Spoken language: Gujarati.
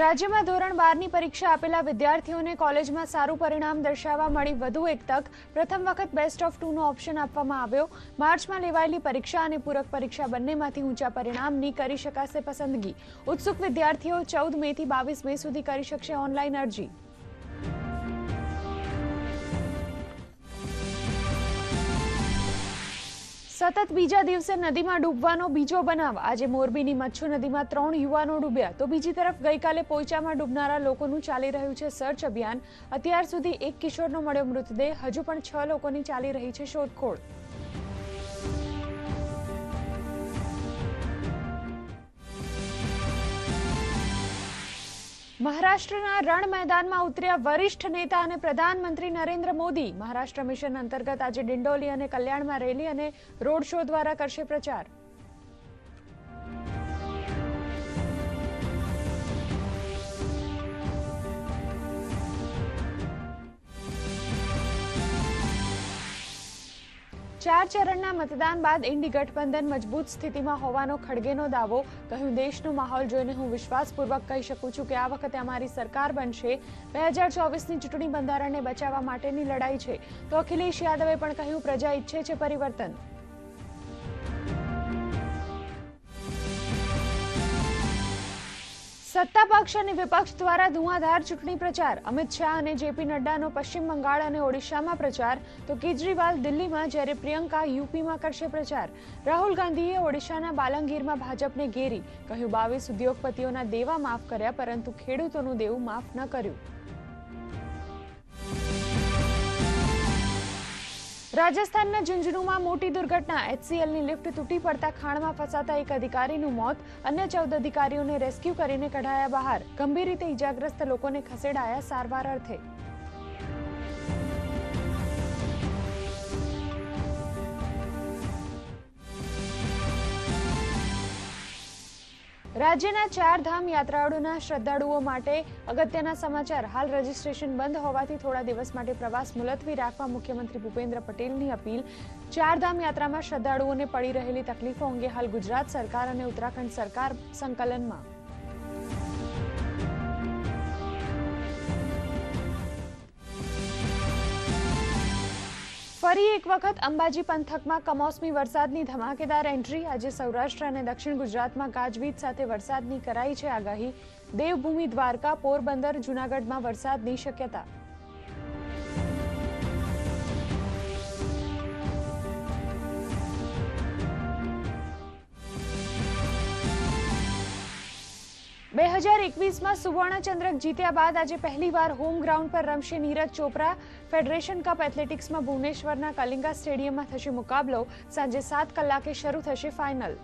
રાજ્યમાં ધોરણ બારની પરીક્ષા આપેલા વિદ્યાર્થીઓને કોલેજમાં સારું પરિણામ દર્શાવવા મળી વધુ એક તક. પ્રથમ વખત બેસ્ટ ઓફ ટુનો ઓપ્શન આપવામાં આવ્યો. માર્ચમાં લેવાયેલી પરીક્ષા અને પૂરક પરીક્ષા બંનેમાંથી ઊંચા પરિણામની કરી શકાશે પસંદગી. ઉત્સુક વિદ્યાર્થીઓ ચૌદ મેથી બાવીસ મે સુધી કરી શકશે ઓનલાઈન અરજી. સતત બીજા દિવસે નદીમાં ડૂબવાનો બીજો બનાવ. આજે મોરબીની મચ્છુ નદીમાં ત્રણ યુવાનો ડૂબ્યા. તો બીજી તરફ ગઈકાલે પોઈચામાં ડૂબનારા લોકોનું ચાલી રહ્યું છે સર્ચ અભિયાન. અત્યાર સુધી એક કિશોરનો મળ્યો મૃતદેહ. હજુ પણ છ લોકોની ચાલી રહી છે શોધખોળ. મહારાષ્ટ્રના રણ મેદાનમાં ઉતર્યા વરિષ્ઠ નેતા અને પ્રધાનમંત્રી નરેન્દ્ર મોદી. મહારાષ્ટ્ર મિશન અંતર્ગત આજે ડિંડોલી અને કલ્યાણમાં રેલી અને રોડ શો દ્વારા કરશે પ્રચાર. ચાર ચરણના મતદાન બાદ ઇન્ડી ગઠબંધન મજબૂત સ્થિતિમાં હોવાનો ખડગેનો દાવો કહ્યું. દેશનો માહોલ જોઈને હું વિશ્વાસપૂર્વક કહી શકું છું કે આ વખતે અમારી સરકાર બનશે. બે હજાર ચોવીસની ચૂંટણી બંધારણને બચાવવા માટેની લડાઈ છે. તો અખિલેશ યાદવે પણ કહ્યું, પ્રજા ઈચ્છે છે પરિવર્તન. સત્તા પક્ષ અને વિપક્ષ દ્વારા ધુઆધાર ચૂંટણી પ્રચાર. અમિત શાહ અને જેપી નડ્ડાનો પશ્ચિમ બંગાળ અને ઓડિશામાં પ્રચાર. તો કેજરીવાલ દિલ્હીમાં જ્યારે પ્રિયંકા યુપીમાં કરશે પ્રચાર. રાહુલ ગાંધીએ ઓડિશાના બાલંગીરમાં ભાજપને ઘેરી. કહ્યું, બાવીસ ઉદ્યોગપતિઓના દેવા માફ કર્યા, પરંતુ ખેડૂતોનું દેવું માફ ન કર્યું. રાજસ્થાનના ઝુંઝુનુમાં મોટી દુર્ઘટના. એચસીએલની લિફ્ટ તૂટી પડતા ખાણમાં ફસાતા એક અધિકારીનું મોત. અન્ય ચૌદ અધિકારીઓને રેસ્ક્યુ કરીને કઢાયા બહાર. ગંભીર રીતે ઇજાગ્રસ્ત લોકોને ખસેડાયા સારવાર અર્થે. રાજ્યના ચાર ધામ યાત્રાળુઓના શ્રદ્ધાળુઓ માટે અગત્યના સમાચાર. હાલ રજીસ્ટ્રેશન બંધ હોવાથી થોડા દિવસ માટે પ્રવાસ મુલતવી રાખવા મુખ્યમંત્રી ભૂપેન્દ્ર પટેલની અપીલ. ચારધામ યાત્રામાં શ્રદ્ધાળુઓને પડી રહેલી તકલીફો અંગે હાલ ગુજરાત સરકાર અને ઉત્તરાખંડ સરકાર સંકલનમાં. ફરી એક વખત અંબાજી પંથકમાં કમોસમી વરસાદની ધમાકેદાર એન્ટ્રી. આજે સૌરાષ્ટ્ર અને દક્ષિણ ગુજરાતમાં ગાજવીજ સાથે વરસાદની કરાઈ છે આગાહી. દેવભૂમિ દ્વારકા, પોરબંદર, જૂનાગઢમાં વરસાદની શક્યતા. બે હજાર એકવીસમાં સુવર્ણચંદ્રક જીત્યા બાદ આજે પહેલીવાર હોમ ગ્રાઉન્ડ પર રમશે નીરજ ચોપરા. ફેડરેશન કપ એથ્લેટિક્સમાં ભુવનેશ્વરના કલિંગા સ્ટેડિયમમાં થશે મુકાબલો. સાંજે સાત કલાકે શરૂ થશે ફાઇનલ.